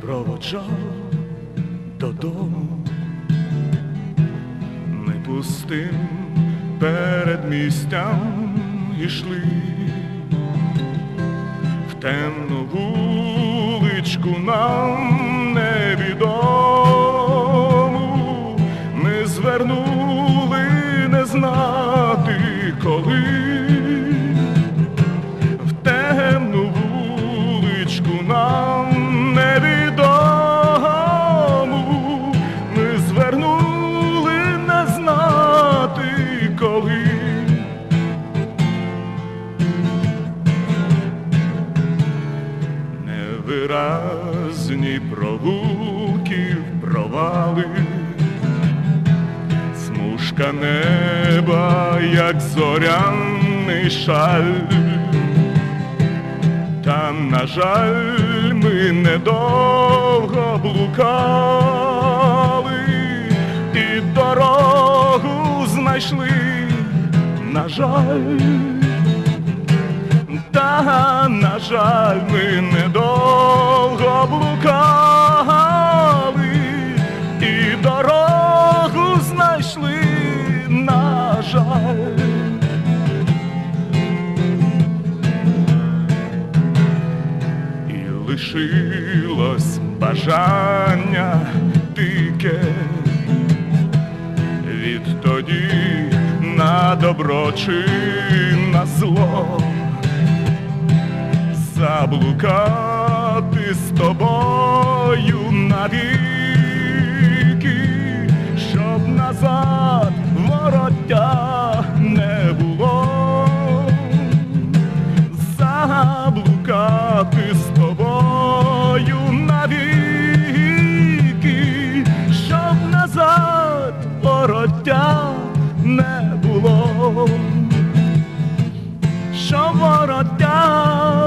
проводжав додому, ми пустим передмістям ішли в темну вуличку нам невідому, ми звернули не знати коли. В темну вуличку нам Невиразні прогулки провали, смужка неба, як зоряний шаль. Та, на жаль, ми недовго блукали, і дорогу знайшли, на жаль. Та, на жаль, ми недовго блукали, і дорогу знайшли, на жаль. І лишилось бажання дике відтоді на добро чи на зло заблукати з тобою навіки, щоб назад вороття не було. Заблукати з тобою навіки, щоб назад вороття не було, щоб вороття